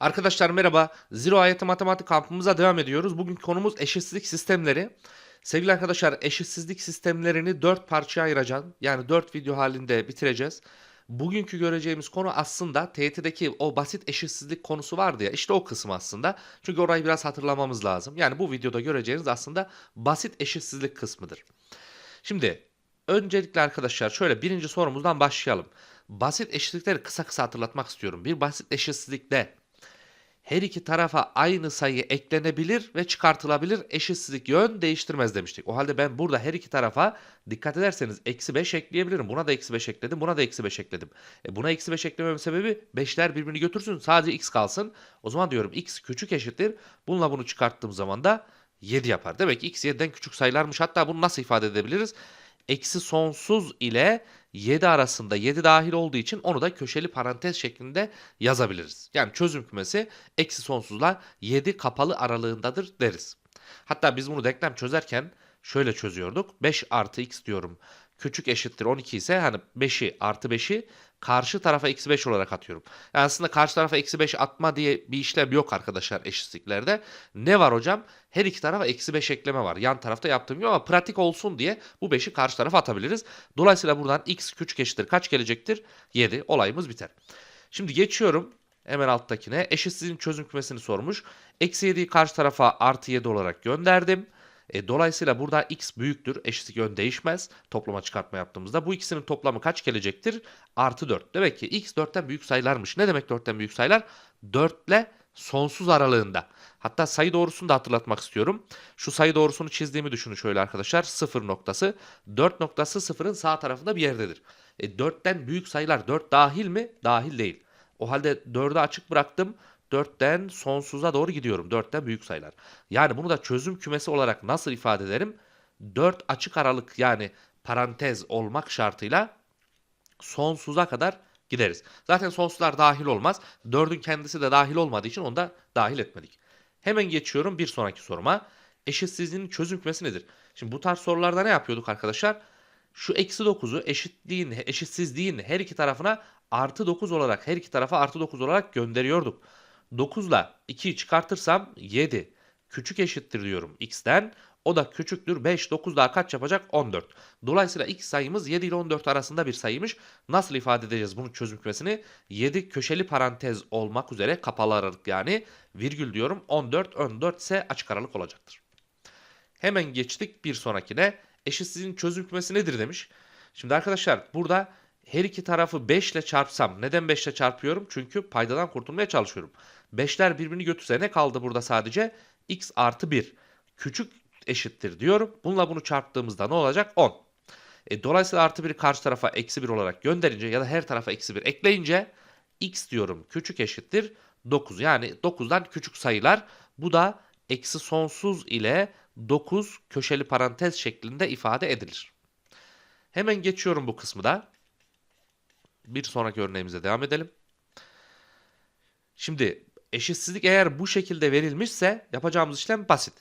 Arkadaşlar merhaba. Zero Ayeti Matematik kampımıza devam ediyoruz. Bugün konumuz eşitsizlik sistemleri. Sevgili arkadaşlar eşitsizlik sistemlerini 4 parçaya ayıracağım. Yani 4 video halinde bitireceğiz. Bugünkü göreceğimiz konu aslında TYT'deki o basit eşitsizlik konusu vardı ya işte o kısım aslında. Çünkü orayı biraz hatırlamamız lazım. Yani bu videoda göreceğiniz aslında basit eşitsizlik kısmıdır. Şimdi öncelikle arkadaşlar şöyle birinci sorumuzdan başlayalım. Basit eşitlikleri kısa kısa hatırlatmak istiyorum. Bir basit eşitsizlikte her iki tarafa aynı sayı eklenebilir ve çıkartılabilir. Eşitsizlik yön değiştirmez demiştik. O halde ben burada her iki tarafa dikkat ederseniz eksi 5 ekleyebilirim. Buna da eksi 5 ekledim. Buna da eksi 5 ekledim. E buna eksi 5 eklememin sebebi 5'ler birbirini götürsün. Sadece x kalsın. O zaman diyorum x küçük eşittir. Bununla bunu çıkarttığım zaman da 7 yapar. Demek ki x 7'den küçük sayılarmış. Hatta bunu nasıl ifade edebiliriz? Eksi sonsuz ile 7 arasında 7 dahil olduğu için onu da köşeli parantez şeklinde yazabiliriz. Yani çözüm kümesi eksi sonsuzla 7 kapalı aralığındadır deriz. Hatta biz bunu denklem çözerken şöyle çözüyorduk. 5 artı x diyorum. Küçük eşittir 12 ise hani 5'i artı 5'i karşı tarafa eksi 5 olarak atıyorum. Yani aslında karşı tarafa eksi 5 atma diye bir işlem yok arkadaşlar eşitliklerde. Ne var hocam? Her iki tarafa eksi 5 ekleme var. Yan tarafta yaptığım gibi ama pratik olsun diye bu 5'i karşı tarafa atabiliriz. Dolayısıyla buradan x küçük eşittir kaç gelecektir? 7. Olayımız biter. Şimdi geçiyorum hemen alttakine. Eşitsizliğin çözüm kümesini sormuş. Eksi 7'yi karşı tarafa artı 7 olarak gönderdim. E, dolayısıyla burada x büyüktür. Eşitlik yön değişmez. Toplama çıkartma yaptığımızda. Bu ikisinin toplamı kaç gelecektir? Artı 4. Demek ki x 4'ten büyük sayılarmış. Ne demek 4'ten büyük sayılar? 4 ile sonsuz aralığında. Hatta sayı doğrusunu da hatırlatmak istiyorum. Şu sayı doğrusunu çizdiğimi düşünün şöyle arkadaşlar. 0 noktası 4 noktası 0'ın sağ tarafında bir yerdedir. E, 4'ten büyük sayılar 4 dahil mi? Dahil değil. O halde 4'ü açık bıraktım. 4'ten sonsuza doğru gidiyorum. 4'ten büyük sayılar. Yani bunu da çözüm kümesi olarak nasıl ifade ederim? 4 açık aralık yani parantez olmak şartıyla sonsuza kadar gideriz. Zaten sonsuzlar dahil olmaz. 4'ün kendisi de dahil olmadığı için onu da dahil etmedik. Hemen geçiyorum bir sonraki soruma. Eşitsizliğin çözüm kümesi nedir? Şimdi bu tarz sorularda ne yapıyorduk arkadaşlar? Şu eksi 9'u eşitliğin, eşitsizliğin her iki tarafına artı 9 olarak her iki tarafa artı 9 olarak gönderiyorduk. 9 ile 2'yi çıkartırsam 7. Küçük eşittir diyorum x'ten. O da küçüktür. 5, 9 daha kaç yapacak? 14. Dolayısıyla x sayımız 7 ile 14 arasında bir sayıymış. Nasıl ifade edeceğiz bunun çözüm kümesini? 7 köşeli parantez olmak üzere kapalı aralık yani virgül diyorum. 14, 14 ise açık aralık olacaktır. Hemen geçtik bir sonrakine. Eşitsizliğin çözüm kümesi nedir demiş. Şimdi arkadaşlar burada her iki tarafı 5 ile çarpsam neden 5 ile çarpıyorum? Çünkü paydadan kurtulmaya çalışıyorum. 5'ler birbirini götürse ne kaldı burada sadece? x artı 1 küçük eşittir diyorum. Bununla bunu çarptığımızda ne olacak? 10. E, dolayısıyla artı 1'i karşı tarafa eksi 1 olarak gönderince ya da her tarafa eksi 1 ekleyince x diyorum küçük eşittir 9. Yani 9'dan küçük sayılar. Bu da eksi sonsuz ile 9 köşeli parantez şeklinde ifade edilir. Hemen geçiyorum bu kısmı da. Bir sonraki örneğimize devam edelim. Şimdi eşitsizlik eğer bu şekilde verilmişse yapacağımız işlem basit.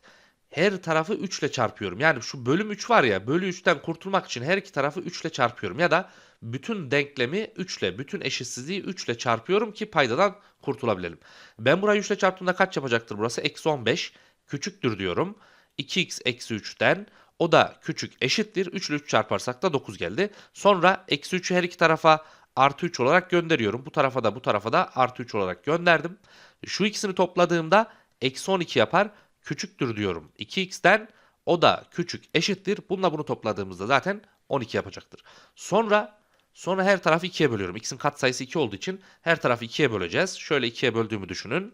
Her tarafı 3 ile çarpıyorum. Yani şu bölüm 3 var ya bölü 3'ten kurtulmak için her iki tarafı 3 ile çarpıyorum. Ya da bütün denklemi 3 ile bütün eşitsizliği 3 ile çarpıyorum ki paydadan kurtulabilelim. Ben burayı 3 ile çarptığımda kaç yapacaktır burası? Eksi 15 küçüktür diyorum. 2x eksi 3'ten o da küçük eşittir. 3 ile 3 çarparsak da 9 geldi. Sonra eksi 3'ü her iki tarafa artı 3 olarak gönderiyorum. Bu tarafa da bu tarafa da artı 3 olarak gönderdim. Şu ikisini topladığımda eksi 12 yapar. Küçüktür diyorum 2x'ten. O da küçük eşittir. Bununla bunu topladığımızda zaten 12 yapacaktır. Sonra sonra her tarafı 2'ye bölüyorum. X'in katsayısı 2 olduğu için her tarafı 2'ye böleceğiz. Şöyle 2'ye böldüğümü düşünün.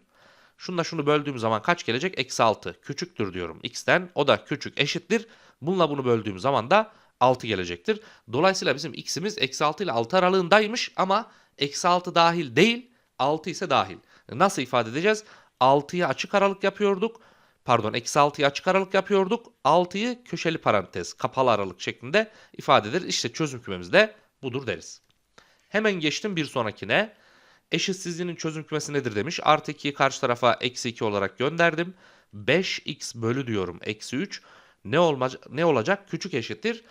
Şunla şunu böldüğüm zaman kaç gelecek? Eksi 6. Küçüktür diyorum x'ten. O da küçük eşittir. Bununla bunu böldüğüm zaman da 6 gelecektir. Dolayısıyla bizim x'imiz eksi 6 ile 6 aralığındaymış ama eksi 6 dahil değil 6 ise dahil. Nasıl ifade edeceğiz? 6'yı açık aralık yapıyorduk. Pardon eksi 6'yı açık aralık yapıyorduk. 6'yı köşeli parantez kapalı aralık şeklinde ifade ederiz. İşte çözüm kümemiz de budur deriz. Hemen geçtim bir sonrakine. Eşitsizliğinin çözüm kümesi nedir demiş. Artı 2'yi karşı tarafa eksi 2 olarak gönderdim. 5x bölü diyorum eksi 3. Ne, olma, ne olacak? Küçük eşittir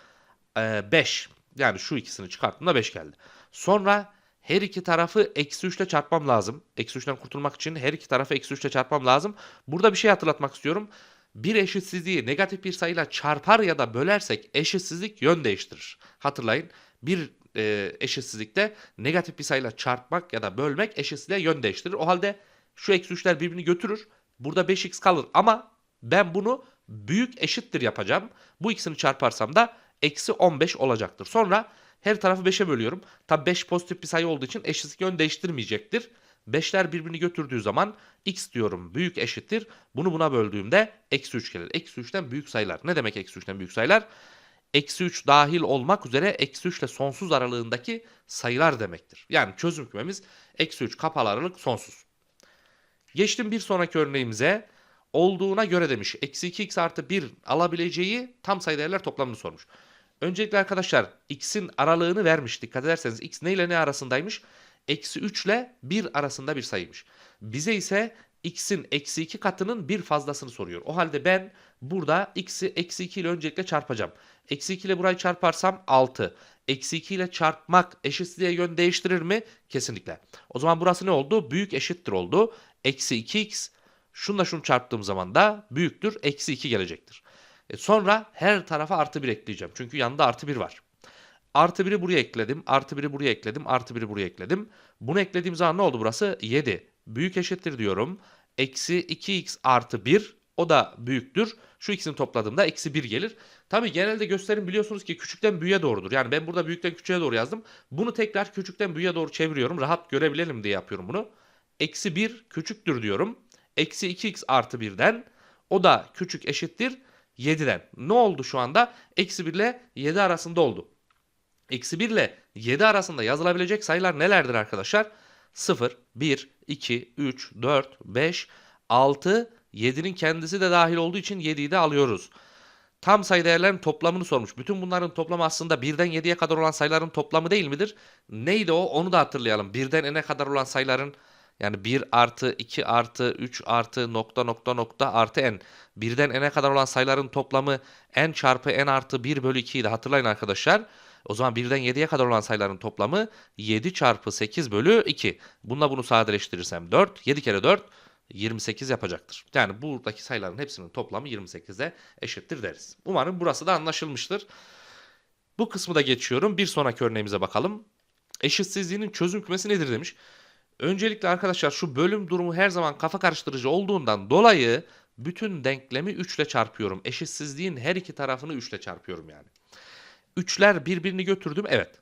5. Yani şu ikisini çıkarttığımda 5 geldi. Sonra her iki tarafı eksi 3 ile çarpmam lazım. Eksi 3'ten kurtulmak için her iki tarafı eksi 3 ile çarpmam lazım. Burada bir şey hatırlatmak istiyorum. Bir eşitsizliği negatif bir sayıyla çarpar ya da bölersek eşitsizlik yön değiştirir. Hatırlayın bir e, eşitsizlikte negatif bir sayıyla çarpmak ya da bölmek eşitsizliğe yön değiştirir. O halde şu eksi 3'ler birbirini götürür. Burada 5x kalır ama ben bunu büyük eşittir yapacağım. Bu ikisini çarparsam da eksi 15 olacaktır. Sonra her tarafı 5'e bölüyorum. Tabi 5 pozitif bir sayı olduğu için eşitlik yön değiştirmeyecektir. 5'ler birbirini götürdüğü zaman x diyorum büyük eşittir. Bunu buna böldüğümde eksi 3 gelir. Eksi 3'ten büyük sayılar. Ne demek eksi 3'ten büyük sayılar? Eksi 3 dahil olmak üzere eksi 3 ile sonsuz aralığındaki sayılar demektir. Yani çözüm kümemiz eksi 3 kapalı aralık sonsuz. Geçtim bir sonraki örneğimize. Olduğuna göre demiş. Eksi 2x artı 1 alabileceği tam sayı değerler toplamını sormuş. Öncelikle arkadaşlar x'in aralığını vermiş. Dikkat ederseniz x ne ile ne arasındaymış? Eksi 3 ile 1 arasında bir sayıymış. Bize ise x'in eksi 2 katının bir fazlasını soruyor. O halde ben burada x'i eksi 2 ile öncelikle çarpacağım. Eksi 2 ile burayı çarparsam 6. Eksi 2 ile çarpmak eşitsizliğe yön değiştirir mi? Kesinlikle. O zaman burası ne oldu? Büyük eşittir oldu. Eksi 2x şunla şunu çarptığım zaman da büyüktür. Eksi 2 gelecektir. E sonra her tarafa artı 1 ekleyeceğim. Çünkü yanında artı 1 var. Artı 1'i buraya ekledim. Artı 1'i buraya ekledim. Artı 1'i buraya ekledim. Bunu eklediğim zaman ne oldu burası? 7. Büyük eşittir diyorum. Eksi 2x artı 1 o da büyüktür. Şu ikisini topladığımda eksi 1 gelir. Tabi genelde gösterim biliyorsunuz ki küçükten büyüğe doğrudur. Yani ben burada büyükten küçüğe doğru yazdım. Bunu tekrar küçükten büyüğe doğru çeviriyorum. Rahat görebilelim diye yapıyorum bunu. Eksi 1 küçüktür diyorum. Eksi 2x artı 1'den o da küçük eşittir 7'den. Ne oldu şu anda? Eksi 1 ile 7 arasında oldu. Eksi 1 ile 7 arasında yazılabilecek sayılar nelerdir arkadaşlar? 0, 1, 2, 3, 4, 5, 6, 7'nin kendisi de dahil olduğu için 7'yi de alıyoruz. Tam sayı değerlerin toplamını sormuş. Bütün bunların toplamı aslında 1'den 7'ye kadar olan sayıların toplamı değil midir? Neydi o? Onu da hatırlayalım. 1'den n'e kadar olan sayıların yani 1 artı 2 artı 3 artı nokta nokta nokta artı n. Birden n'e kadar olan sayıların toplamı n çarpı n artı 1 bölü 2 idi. Hatırlayın arkadaşlar. O zaman 1'den 7'ye kadar olan sayıların toplamı 7 çarpı 8 bölü 2. Bununla bunu sadeleştirirsem 4. 7 kere 4 28 yapacaktır. Yani buradaki sayıların hepsinin toplamı 28'e eşittir deriz. Umarım burası da anlaşılmıştır. Bu kısmı da geçiyorum. Bir sonraki örneğimize bakalım. Eşitsizliğinin çözüm kümesi nedir demiş. Öncelikle arkadaşlar şu bölüm durumu her zaman kafa karıştırıcı olduğundan dolayı bütün denklemi 3 ile çarpıyorum. Eşitsizliğin her iki tarafını 3 ile çarpıyorum yani. 3'ler birbirini götürdüm. Evet.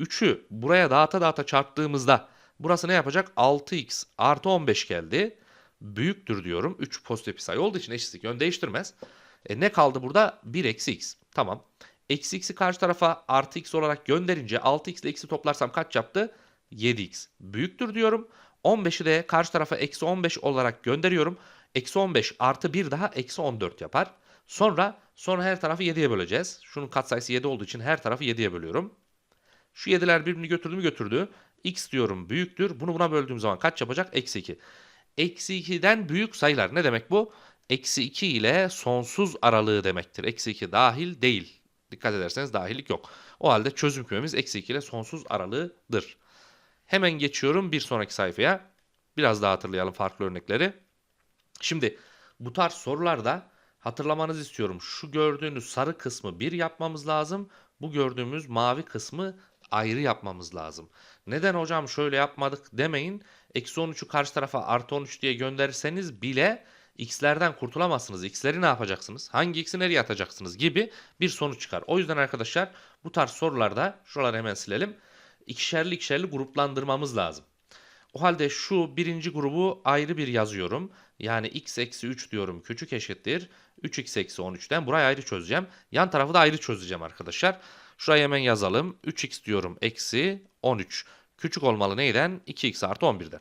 3'ü buraya dağıta dağıta çarptığımızda burası ne yapacak? 6x artı 15 geldi. Büyüktür diyorum. 3 pozitif bir sayı olduğu için eşitlik yön değiştirmez. E ne kaldı burada? 1 eksi x. Tamam. Eksi x'i karşı tarafa artı x olarak gönderince 6x ile x'i toplarsam kaç yaptı? 7x büyüktür diyorum. 15'i de karşı tarafa eksi 15 olarak gönderiyorum. Eksi 15 artı 1 daha eksi 14 yapar. Sonra sonra her tarafı 7'ye böleceğiz. Şunun katsayısı 7 olduğu için her tarafı 7'ye bölüyorum. Şu 7'ler birbirini götürdü mü götürdü. x diyorum büyüktür. Bunu buna böldüğüm zaman kaç yapacak? Eksi 2. Eksi 2'den büyük sayılar. Ne demek bu? Eksi 2 ile sonsuz aralığı demektir. Eksi 2 dahil değil. Dikkat ederseniz dahillik yok. O halde çözüm kümemiz eksi 2 ile sonsuz aralığıdır. Hemen geçiyorum bir sonraki sayfaya. Biraz daha hatırlayalım farklı örnekleri. Şimdi bu tarz sorularda hatırlamanızı istiyorum. Şu gördüğünüz sarı kısmı bir yapmamız lazım. Bu gördüğümüz mavi kısmı ayrı yapmamız lazım. Neden hocam şöyle yapmadık demeyin. Eksi 13'ü karşı tarafa artı 13 diye gönderirseniz bile x'lerden kurtulamazsınız. X'leri ne yapacaksınız? Hangi x'i nereye atacaksınız gibi bir sonuç çıkar. O yüzden arkadaşlar bu tarz sorularda şuraları hemen silelim ikişerli ikişerli gruplandırmamız lazım. O halde şu birinci grubu ayrı bir yazıyorum. Yani x eksi 3 diyorum küçük eşittir. 3x eksi 13'ten burayı ayrı çözeceğim. Yan tarafı da ayrı çözeceğim arkadaşlar. Şuraya hemen yazalım. 3x diyorum eksi 13. Küçük olmalı neyden? 2x artı 11'den.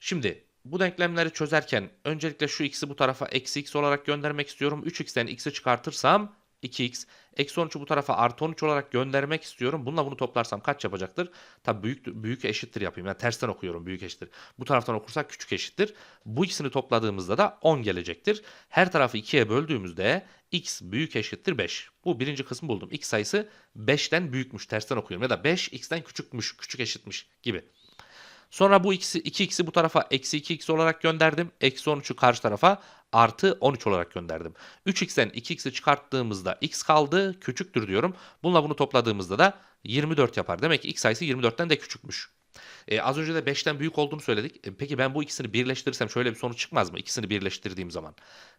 Şimdi bu denklemleri çözerken öncelikle şu x'i bu tarafa eksi x olarak göndermek istiyorum. 3x'ten x'i çıkartırsam 2x. Eksi 13'ü bu tarafa artı 13 olarak göndermek istiyorum. Bununla bunu toplarsam kaç yapacaktır? Tabii büyük, büyük eşittir yapayım. Yani tersten okuyorum büyük eşittir. Bu taraftan okursak küçük eşittir. Bu ikisini topladığımızda da 10 gelecektir. Her tarafı 2'ye böldüğümüzde x büyük eşittir 5. Bu birinci kısmı buldum. x sayısı 5'ten büyükmüş tersten okuyorum. Ya da 5 x'ten küçükmüş, küçük eşitmiş gibi. Sonra bu ikisi 2x'i bu tarafa eksi 2x olarak gönderdim. Eksi 13'ü karşı tarafa artı 13 olarak gönderdim. 3x'ten 2x'i çıkarttığımızda x kaldı küçüktür diyorum. Bununla bunu topladığımızda da 24 yapar. Demek ki x sayısı 24'ten de küçükmüş. E, az önce de 5'ten büyük olduğunu söyledik. E, peki ben bu ikisini birleştirirsem şöyle bir sonuç çıkmaz mı? İkisini birleştirdiğim zaman.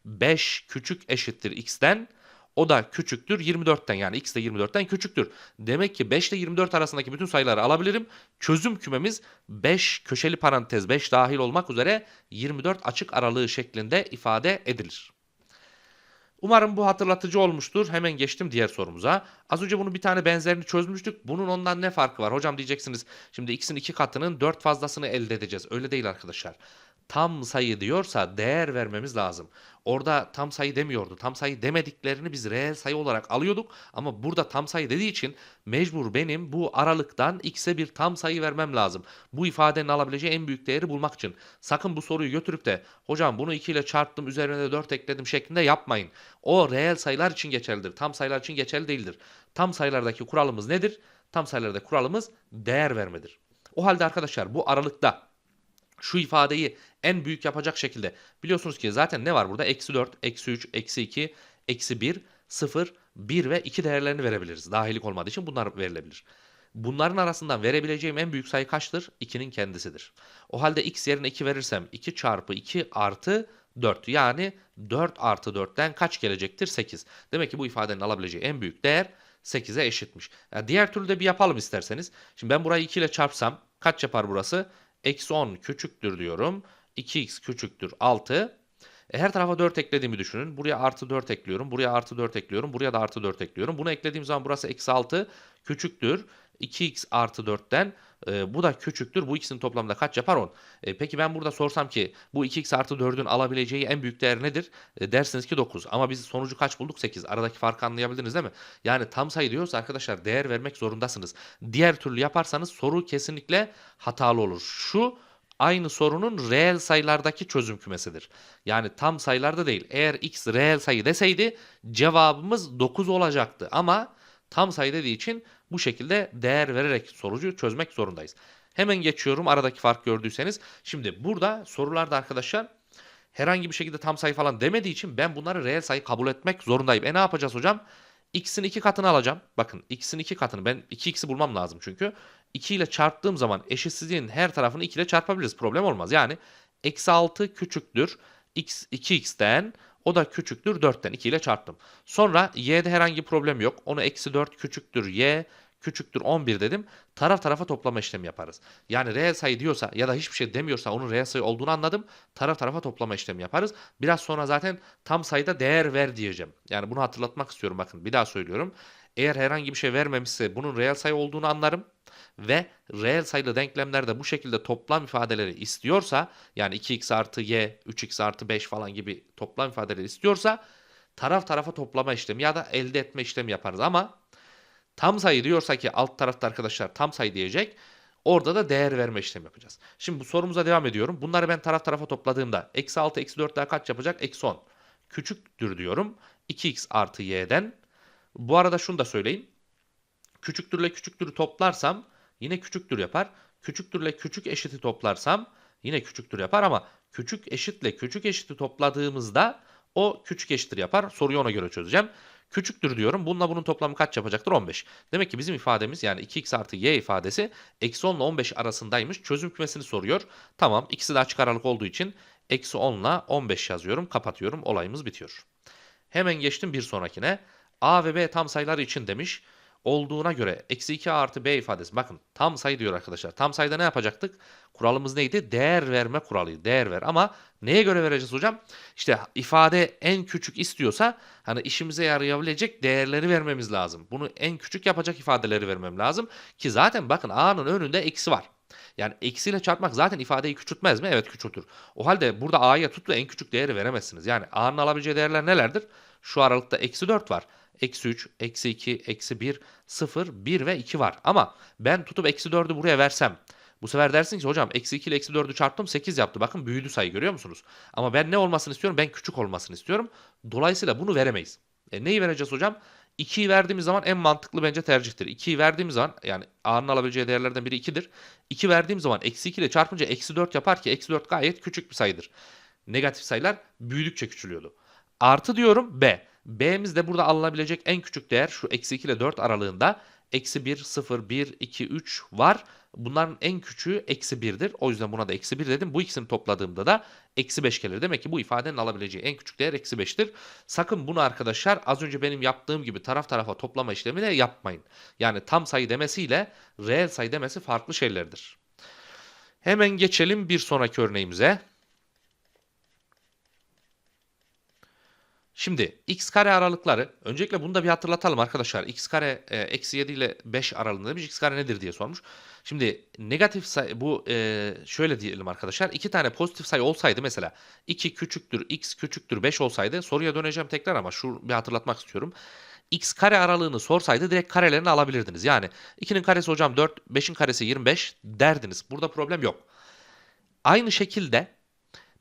5 küçük eşittir x'ten o da küçüktür 24'ten yani x de 24'ten küçüktür. Demek ki 5 ile 24 arasındaki bütün sayıları alabilirim. Çözüm kümemiz 5 köşeli parantez 5 dahil olmak üzere 24 açık aralığı şeklinde ifade edilir. Umarım bu hatırlatıcı olmuştur. Hemen geçtim diğer sorumuza. Az önce bunun bir tane benzerini çözmüştük. Bunun ondan ne farkı var? Hocam diyeceksiniz şimdi x'in iki katının 4 fazlasını elde edeceğiz. Öyle değil arkadaşlar tam sayı diyorsa değer vermemiz lazım. Orada tam sayı demiyordu. Tam sayı demediklerini biz reel sayı olarak alıyorduk ama burada tam sayı dediği için mecbur benim bu aralıktan x'e bir tam sayı vermem lazım. Bu ifadenin alabileceği en büyük değeri bulmak için. Sakın bu soruyu götürüp de hocam bunu 2 ile çarptım üzerine de 4 ekledim şeklinde yapmayın. O reel sayılar için geçerlidir. Tam sayılar için geçerli değildir. Tam sayılardaki kuralımız nedir? Tam sayılarda kuralımız değer vermedir. O halde arkadaşlar bu aralıkta şu ifadeyi en büyük yapacak şekilde biliyorsunuz ki zaten ne var burada? Eksi 4, eksi 3, eksi 2, eksi 1, 0, 1 ve 2 değerlerini verebiliriz. Dahilik olmadığı için bunlar verilebilir. Bunların arasından verebileceğim en büyük sayı kaçtır? 2'nin kendisidir. O halde x yerine 2 verirsem 2 çarpı 2 artı 4 yani 4 artı 4'ten kaç gelecektir? 8. Demek ki bu ifadenin alabileceği en büyük değer 8'e eşitmiş. Yani diğer türlü de bir yapalım isterseniz. Şimdi ben burayı 2 ile çarpsam kaç yapar burası? Eksi 10 küçüktür diyorum. 2x küçüktür 6. E, her tarafa 4 eklediğimi düşünün. Buraya artı 4 ekliyorum. Buraya artı 4 ekliyorum. Buraya da artı 4 ekliyorum. Bunu eklediğim zaman burası eksi 6 küçüktür. 2x artı 4'ten e, bu da küçüktür. Bu ikisinin toplamında kaç yapar 10? E, peki ben burada sorsam ki bu 2x artı 4'ün alabileceği en büyük değer nedir? E, dersiniz ki 9. Ama biz sonucu kaç bulduk? 8. Aradaki farkı anlayabildiniz değil mi? Yani tam sayı diyorsa arkadaşlar değer vermek zorundasınız. Diğer türlü yaparsanız soru kesinlikle hatalı olur. Şu aynı sorunun reel sayılardaki çözüm kümesidir. Yani tam sayılarda değil. Eğer x reel sayı deseydi cevabımız 9 olacaktı. Ama tam sayı dediği için bu şekilde değer vererek sorucu çözmek zorundayız. Hemen geçiyorum aradaki fark gördüyseniz. Şimdi burada sorularda arkadaşlar herhangi bir şekilde tam sayı falan demediği için ben bunları reel sayı kabul etmek zorundayım. E ne yapacağız hocam? x'in iki katını alacağım. Bakın x'in iki katını ben 2x'i bulmam lazım çünkü. 2 ile çarptığım zaman eşitsizliğin her tarafını 2 ile çarpabiliriz. Problem olmaz. Yani eksi 6 küçüktür x 2x'ten o da küçüktür 4'ten 2 ile çarptım. Sonra y'de herhangi problem yok. Onu eksi 4 küçüktür y küçüktür 11 dedim. Taraf tarafa toplama işlemi yaparız. Yani reel sayı diyorsa ya da hiçbir şey demiyorsa onun reel sayı olduğunu anladım. Taraf tarafa toplama işlemi yaparız. Biraz sonra zaten tam sayıda değer ver diyeceğim. Yani bunu hatırlatmak istiyorum bakın bir daha söylüyorum. Eğer herhangi bir şey vermemişse bunun reel sayı olduğunu anlarım ve reel sayılı denklemlerde bu şekilde toplam ifadeleri istiyorsa yani 2x artı y, 3x artı 5 falan gibi toplam ifadeleri istiyorsa taraf tarafa toplama işlemi ya da elde etme işlemi yaparız ama tam sayı diyorsa ki alt tarafta arkadaşlar tam sayı diyecek. Orada da değer verme işlemi yapacağız. Şimdi bu sorumuza devam ediyorum. Bunları ben taraf tarafa topladığımda eksi 6 eksi 4 daha kaç yapacak? Eksi 10. Küçüktür diyorum. 2x artı y'den. Bu arada şunu da söyleyeyim. Küçüktürle küçüktürü toplarsam yine küçüktür yapar. Küçüktürle küçük eşiti toplarsam yine küçüktür yapar ama küçük eşitle küçük eşiti topladığımızda o küçük eşittir yapar. Soruyu ona göre çözeceğim. Küçüktür diyorum. Bununla bunun toplamı kaç yapacaktır? 15. Demek ki bizim ifademiz yani 2x artı y ifadesi eksi 10 ile 15 arasındaymış. Çözüm kümesini soruyor. Tamam ikisi de açık aralık olduğu için eksi 10 ile 15 yazıyorum. Kapatıyorum. Olayımız bitiyor. Hemen geçtim bir sonrakine. A ve B tam sayılar için demiş olduğuna göre eksi 2 artı b ifadesi bakın tam sayı diyor arkadaşlar. Tam sayıda ne yapacaktık? Kuralımız neydi? Değer verme kuralıydı. Değer ver ama neye göre vereceğiz hocam? İşte ifade en küçük istiyorsa hani işimize yarayabilecek değerleri vermemiz lazım. Bunu en küçük yapacak ifadeleri vermem lazım. Ki zaten bakın a'nın önünde eksi var. Yani eksiyle çarpmak zaten ifadeyi küçültmez mi? Evet küçültür. O halde burada a'ya tut en küçük değeri veremezsiniz. Yani a'nın alabileceği değerler nelerdir? Şu aralıkta eksi 4 var. Eksi 3, eksi 2, eksi 1, 0, 1 ve 2 var. Ama ben tutup eksi 4'ü buraya versem bu sefer dersin ki hocam eksi 2 ile eksi 4'ü çarptım 8 yaptı. Bakın büyüdü sayı görüyor musunuz? Ama ben ne olmasını istiyorum? Ben küçük olmasını istiyorum. Dolayısıyla bunu veremeyiz. E neyi vereceğiz hocam? 2'yi verdiğimiz zaman en mantıklı bence tercihtir. 2'yi verdiğimiz zaman yani A'nın alabileceği değerlerden biri 2'dir. 2 verdiğim zaman eksi 2 ile çarpınca eksi 4 yapar ki eksi 4 gayet küçük bir sayıdır. Negatif sayılar büyüdükçe küçülüyordu. Artı diyorum B. B'miz de burada alınabilecek en küçük değer şu eksi 2 ile 4 aralığında. Eksi 1, 0, 1, 2, 3 var. Bunların en küçüğü eksi 1'dir. O yüzden buna da eksi 1 dedim. Bu ikisini topladığımda da eksi 5 gelir. Demek ki bu ifadenin alabileceği en küçük değer eksi 5'tir. Sakın bunu arkadaşlar az önce benim yaptığım gibi taraf tarafa toplama işlemi de yapmayın. Yani tam sayı demesiyle reel sayı demesi farklı şeylerdir. Hemen geçelim bir sonraki örneğimize. Şimdi x kare aralıkları öncelikle bunu da bir hatırlatalım arkadaşlar. x kare e, eksi 7 ile 5 aralığında demiş x kare nedir diye sormuş. Şimdi negatif sayı bu e, şöyle diyelim arkadaşlar. iki tane pozitif sayı olsaydı mesela 2 küçüktür x küçüktür 5 olsaydı soruya döneceğim tekrar ama şu bir hatırlatmak istiyorum. x kare aralığını sorsaydı direkt karelerini alabilirdiniz. Yani 2'nin karesi hocam 4 5'in karesi 25 derdiniz. Burada problem yok. Aynı şekilde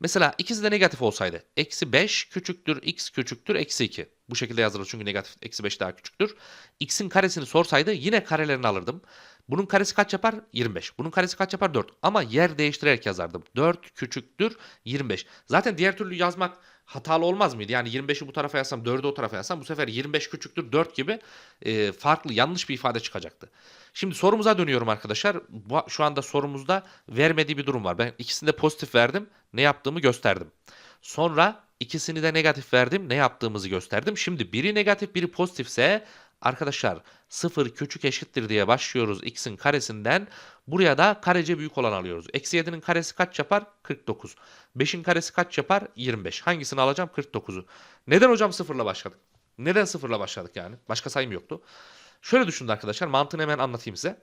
Mesela ikisi de negatif olsaydı. Eksi 5 küçüktür x küçüktür eksi 2. Bu şekilde yazılır çünkü negatif eksi 5 daha küçüktür. x'in karesini sorsaydı yine karelerini alırdım. Bunun karesi kaç yapar? 25. Bunun karesi kaç yapar? 4. Ama yer değiştirerek yazardım. 4 küçüktür 25. Zaten diğer türlü yazmak hatalı olmaz mıydı? Yani 25'i bu tarafa yazsam 4'ü o tarafa yazsam bu sefer 25 küçüktür 4 gibi e, farklı yanlış bir ifade çıkacaktı. Şimdi sorumuza dönüyorum arkadaşlar. Bu, şu anda sorumuzda vermediği bir durum var. Ben ikisini de pozitif verdim. Ne yaptığımı gösterdim. Sonra ikisini de negatif verdim. Ne yaptığımızı gösterdim. Şimdi biri negatif biri pozitifse arkadaşlar 0 küçük eşittir diye başlıyoruz x'in karesinden. Buraya da karece büyük olan alıyoruz. Eksi 7'nin karesi kaç yapar? 49. 5'in karesi kaç yapar? 25. Hangisini alacağım? 49'u. Neden hocam sıfırla başladık? Neden sıfırla başladık yani? Başka sayım yoktu. Şöyle düşünün arkadaşlar. Mantığını hemen anlatayım size.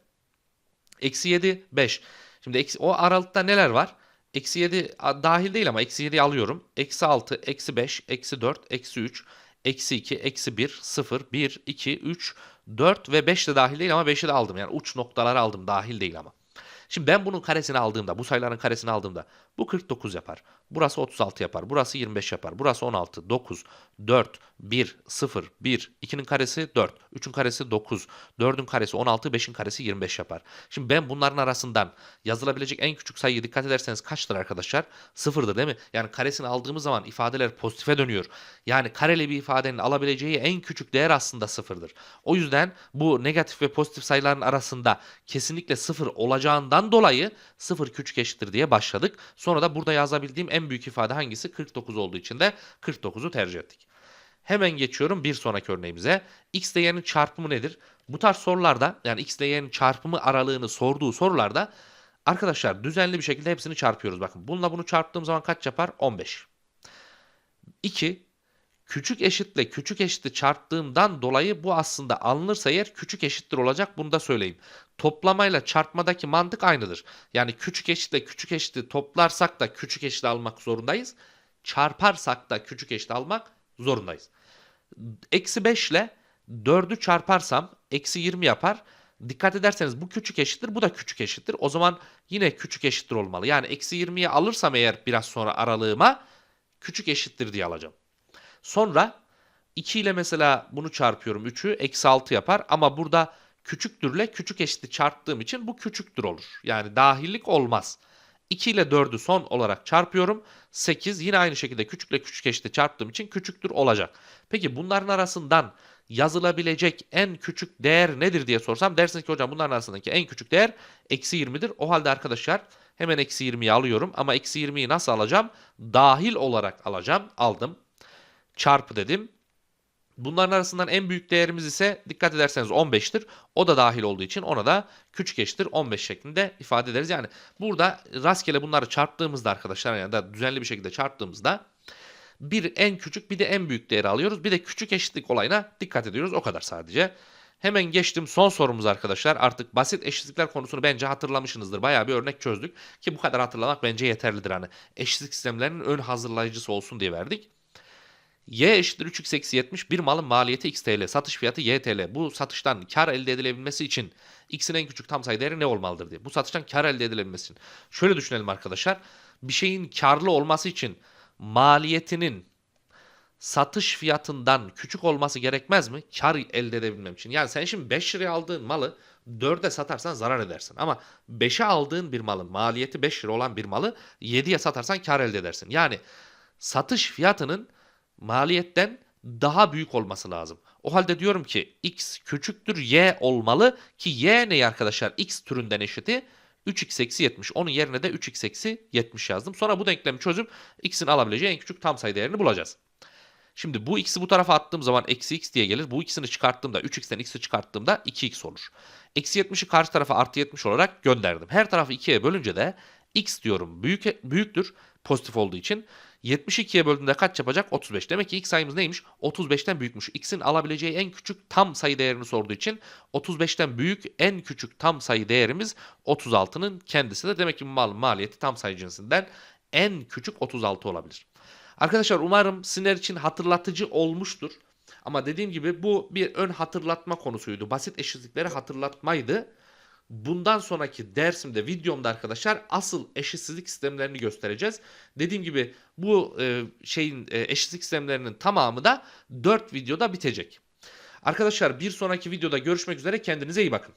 Eksi 7, 5. Şimdi o aralıkta neler var? Eksi 7 dahil değil ama eksi 7'yi alıyorum. Eksi 6, eksi 5, eksi 4, eksi 3, eksi 2, eksi 1, 0, 1, 2, 3, 4 ve 5 de dahil değil ama 5'i de aldım. Yani uç noktaları aldım dahil değil ama. Şimdi ben bunun karesini aldığımda, bu sayıların karesini aldığımda bu 49 yapar. Burası 36 yapar. Burası 25 yapar. Burası 16, 9, 4, 1, 0, 1, 2'nin karesi 4, 3'ün karesi 9, 4'ün karesi 16, 5'in karesi 25 yapar. Şimdi ben bunların arasından yazılabilecek en küçük sayıyı dikkat ederseniz kaçtır arkadaşlar? Sıfırdır değil mi? Yani karesini aldığımız zaman ifadeler pozitife dönüyor. Yani kareli bir ifadenin alabileceği en küçük değer aslında sıfırdır. O yüzden bu negatif ve pozitif sayıların arasında kesinlikle sıfır olacağından dolayı sıfır küçük eşittir diye başladık. Sonra da burada yazabildiğim en büyük ifade hangisi? 49 olduğu için de 49'u tercih ettik. Hemen geçiyorum bir sonraki örneğimize. X değerinin çarpımı nedir? Bu tarz sorularda yani x değerinin çarpımı aralığını sorduğu sorularda arkadaşlar düzenli bir şekilde hepsini çarpıyoruz. Bakın bununla bunu çarptığım zaman kaç yapar? 15. 2 küçük eşitle küçük eşiti çarptığımdan dolayı bu aslında alınırsa eğer küçük eşittir olacak bunu da söyleyeyim. Toplamayla çarpmadaki mantık aynıdır. Yani küçük eşitle küçük eşiti toplarsak da küçük eşit almak zorundayız. Çarparsak da küçük eşit almak zorundayız. Eksi 5 ile 4'ü çarparsam eksi 20 yapar. Dikkat ederseniz bu küçük eşittir bu da küçük eşittir. O zaman yine küçük eşittir olmalı. Yani eksi 20'yi alırsam eğer biraz sonra aralığıma küçük eşittir diye alacağım. Sonra 2 ile mesela bunu çarpıyorum 3'ü eksi 6 yapar ama burada küçüktürle küçük eşiti çarptığım için bu küçüktür olur. Yani dahillik olmaz. 2 ile 4'ü son olarak çarpıyorum. 8 yine aynı şekilde küçükle küçük eşiti çarptığım için küçüktür olacak. Peki bunların arasından yazılabilecek en küçük değer nedir diye sorsam dersiniz ki hocam bunların arasındaki en küçük değer eksi 20'dir. O halde arkadaşlar hemen eksi 20'yi alıyorum ama eksi 20'yi nasıl alacağım? Dahil olarak alacağım. Aldım. Çarpı dedim. Bunların arasından en büyük değerimiz ise dikkat ederseniz 15'tir. O da dahil olduğu için ona da küçük eşittir 15 şeklinde ifade ederiz. Yani burada rastgele bunları çarptığımızda arkadaşlar yani da düzenli bir şekilde çarptığımızda bir en küçük bir de en büyük değeri alıyoruz. Bir de küçük eşitlik olayına dikkat ediyoruz. O kadar sadece. Hemen geçtim son sorumuz arkadaşlar. Artık basit eşitlikler konusunu bence hatırlamışsınızdır. Bayağı bir örnek çözdük. Ki bu kadar hatırlamak bence yeterlidir. Hani eşitlik sistemlerinin ön hazırlayıcısı olsun diye verdik. Y eşittir 3x eksi 70 bir malın maliyeti x TL satış fiyatı y TL. Bu satıştan kar elde edilebilmesi için x'in en küçük tam sayı değeri ne olmalıdır diye. Bu satıştan kar elde edilebilmesi için. Şöyle düşünelim arkadaşlar. Bir şeyin karlı olması için maliyetinin satış fiyatından küçük olması gerekmez mi? Kar elde edebilmem için. Yani sen şimdi 5 liraya aldığın malı 4'e satarsan zarar edersin. Ama 5'e aldığın bir malın maliyeti 5 lira olan bir malı 7'ye satarsan kar elde edersin. Yani satış fiyatının maliyetten daha büyük olması lazım. O halde diyorum ki x küçüktür y olmalı ki y ne arkadaşlar? x türünden eşiti 3x eksi 70. Onun yerine de 3x eksi 70 yazdım. Sonra bu denklemi çözüp x'in alabileceği en küçük tam sayı değerini bulacağız. Şimdi bu x'i bu tarafa attığım zaman eksi x diye gelir. Bu ikisini çıkarttığımda 3x'ten x'i çıkarttığımda 2x olur. Eksi 70'i karşı tarafa artı 70 olarak gönderdim. Her tarafı 2'ye bölünce de x diyorum büyük, büyüktür pozitif olduğu için. 72'ye böldüğünde kaç yapacak? 35. Demek ki x sayımız neymiş? 35'ten büyükmüş. X'in alabileceği en küçük tam sayı değerini sorduğu için 35'ten büyük en küçük tam sayı değerimiz 36'nın kendisi de demek ki malın maliyeti tam sayı cinsinden en küçük 36 olabilir. Arkadaşlar umarım sizler için hatırlatıcı olmuştur. Ama dediğim gibi bu bir ön hatırlatma konusuydu. Basit eşitsizlikleri hatırlatmaydı. Bundan sonraki dersimde, videomda arkadaşlar asıl eşitsizlik sistemlerini göstereceğiz. Dediğim gibi bu e, şeyin e, eşitsizlik sistemlerinin tamamı da 4 videoda bitecek. Arkadaşlar bir sonraki videoda görüşmek üzere kendinize iyi bakın.